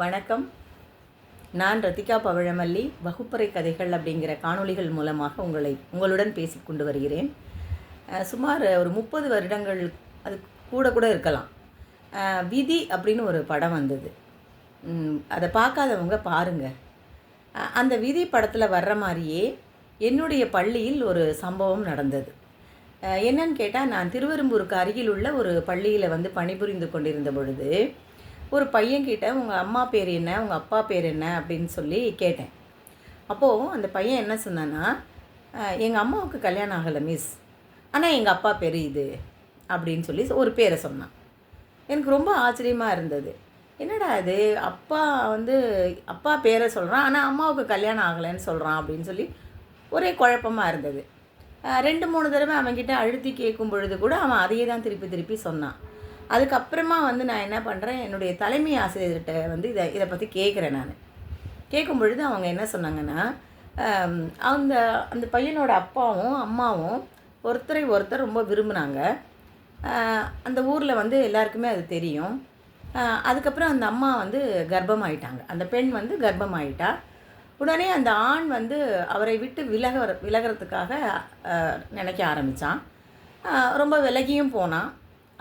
வணக்கம். நான் ரத்திகா பவழமல்லி வகுப்பறை கதைகள் அப்படிங்கிற காணொளிகள் மூலமாக உங்களை உங்களுடன் பேசி கொண்டு வருகிறேன். சுமார் ஒரு முப்பது வருடங்கள் அது கூட கூட இருக்கலாம். விதி அப்படின்னு ஒரு படம் வந்தது. அதை பார்க்காதவங்க பாருங்கள் அந்த விதி படத்தில் வர்ற மாதிரியே என்னுடைய பள்ளியில் ஒரு சம்பவம் நடந்தது. என்னன்னு கேட்டால் நான் திருவெரும்பூருக்கு அருகில் உள்ள ஒரு பள்ளியில் வந்து பணிபுரிந்து கொண்டிருந்த பொழுது ஒரு பையன்கிட்ட உங்கள் அம்மா பேர் என்ன உங்கள் அப்பா பேர் என்ன அப்படின்னு சொல்லி கேட்டேன். அப்போது அந்த பையன் என்ன சொன்னான்னா எங்கள் அம்மாவுக்கு கல்யாணம் ஆகலை மிஸ் ஆனால் எங்கள் அப்பா பேர் இது அப்படின்னு சொல்லி ஒரு பேரை சொன்னான். எனக்கு ரொம்ப ஆச்சரியமாக இருந்தது. என்னடா இது? அப்பா வந்து அப்பா பேரை சொல்கிறான் ஆனால் அம்மாவுக்கு கல்யாணம் ஆகலைன்னு சொல்கிறான் அப்படின்னு சொல்லி ஒரே குழப்பமாக இருந்தது. ரெண்டு மூணு தடவை அவன்கிட்ட அழுத்தி கேட்கும் பொழுது கூட அவன் அதையே தான் திருப்பி திருப்பி சொன்னான். அதுக்கப்புறமா வந்து நான் என்ன பண்ணுறேன் என்னுடைய தலைமை ஆசிரியர்கிட்ட வந்து இதை இதை பற்றி கேட்குறேன் நான். கேட்கும் பொழுது அவங்க என்ன சொன்னாங்கன்னா அந்த அந்த பையனோட அப்பாவும் அம்மாவும் ஒருத்தரை ஒருத்தர் ரொம்ப விரும்பினாங்க. அந்த ஊரில் வந்து எல்லாருக்குமே அது தெரியும். அதுக்கப்புறம் அந்த அம்மா வந்து கர்ப்பமாயிட்டாங்க. அந்த பெண் வந்து கர்ப்பமாயிட்டா. உடனே அந்த ஆண் வந்து அவரை விட்டு விலக விலகிறதுக்காக நினைக்க ஆரம்பித்தான் ரொம்ப விலகியும் போனான்.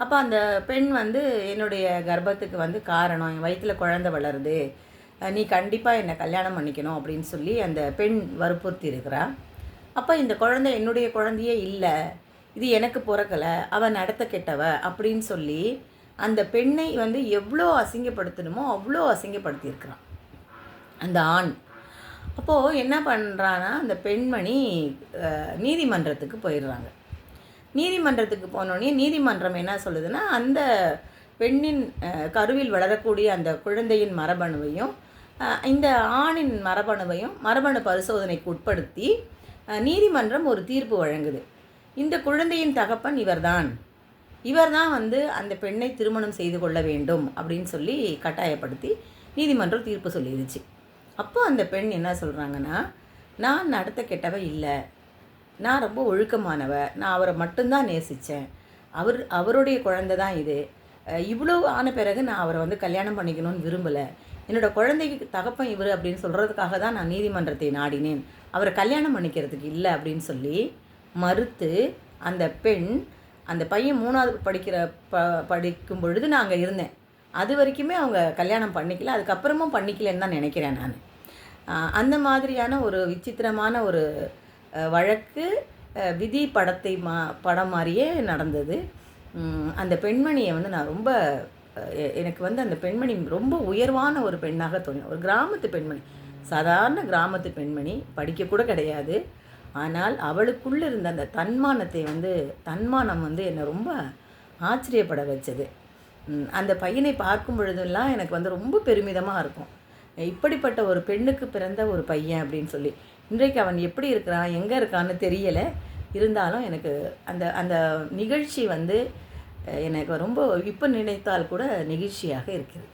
அப்போ அந்த பெண் வந்து என்னுடைய கர்ப்பத்துக்கு வந்து காரணம் என் வயிற்றில் குழந்தை வளருது. நீ கண்டிப்பாக என்னை கல்யாணம் பண்ணிக்கணும் அப்படின்னு சொல்லி அந்த பெண் வற்புறுத்தி இருக்கிறா. அப்போ இந்த குழந்தை என்னுடைய குழந்தையே இல்லை இது எனக்கு பிறக்கலை அவன் நடத்த கெட்டவ அப்படின்னு சொல்லி அந்த பெண்ணை வந்து எவ்வளோ அசிங்கப்படுத்தணுமோ அவ்வளோ அசிங்கப்படுத்தியிருக்கிறான் அந்த ஆண். அப்போது என்ன பண்ணுறான்னா அந்த பெண்மணி நீதிமன்றத்துக்கு போயிடுறாங்க. நீதிமன்றத்துக்கு போனோடனே நீதிமன்றம் என்ன சொல்லுதுன்னா அந்த பெண்ணின் கருவில் வளரக்கூடிய அந்த குழந்தையின் மரபணுவையும் இந்த ஆணின் மரபணுவையும் மரபணு பரிசோதனைக்கு உட்படுத்தி நீதிமன்றம் ஒரு தீர்ப்பு வழங்குது. இந்த குழந்தையின் தகப்பன் இவர்தான். இவர்தான் வந்து அந்த பெண்ணை திருமணம் செய்து கொள்ள வேண்டும் அப்படின்னு சொல்லி கட்டாயப்படுத்தி நீதிமன்றம் தீர்ப்பு சொல்லிடுச்சு அப்போ அந்த பெண் என்ன சொல்கிறாங்கன்னா நான் நடத்த கெட்டவ இல்லை. நான் ரொம்ப ஒழுக்கமானவ நான் அவரை மட்டும்தான் நேசித்தேன் அவர் அவருடைய குழந்தை தான் இது. இவ்வளோ ஆன பிறகு நான் அவரை வந்து கல்யாணம் பண்ணிக்கணும்னு விரும்பலை. என்னோட குழந்தைக்கு தகப்பன் இவர் அப்படின்னு சொல்கிறதுக்காக தான் நான் நீதிமன்றத்தை நாடினேன். அவரை கல்யாணம் பண்ணிக்கிறதுக்கு இல்லை அப்படின்னு சொல்லி மறுத்து அந்த பெண் அந்த பையன் மூணாவது படிக்கிற ப படிக்கும் பொழுது நான் அங்கே இருந்தேன். அது வரைக்குமே அவங்க கல்யாணம் பண்ணிக்கல. அதுக்கப்புறமும் பண்ணிக்கலன்னு தான் நினைக்கிறேன் நான். அந்த மாதிரியான ஒரு விசித்திரமான ஒரு வழக்கு விதி படத்தை மா படம் மாதிரியே நடந்தது. அந்த பெண்மணியை வந்து நான் ரொம்ப எனக்கு வந்து அந்த பெண்மணி ரொம்ப உயர்வான ஒரு பெண்ணாக தோணும் ஒரு கிராமத்து பெண்மணி. சாதாரண கிராமத்து பெண்மணி படிக்கக்கூட கிடையாது. ஆனால் அவளுக்குள்ளே இருந்த அந்த தன்மானத்தை வந்து தன்மானம் வந்து என்னை ரொம்ப ஆச்சரியப்பட வச்சது. அந்த பையனை பார்க்கும் பொழுதெல்லாம் எனக்கு வந்து ரொம்ப பெருமிதமாக இருக்கும். இப்படிப்பட்ட ஒரு பெண்ணுக்கு பிறந்த ஒரு பையன் அப்படின்னு சொல்லி. இன்றைக்கு அவன் எப்படி இருக்கிறான் எங்கே இருக்கான்னு தெரியலை. இருந்தாலும் எனக்கு அந்த அந்த நிகழ்ச்சி வந்து எனக்கு ரொம்ப இப்போ நினைத்தால் கூட நிகழ்ச்சியாக இருக்கிறது.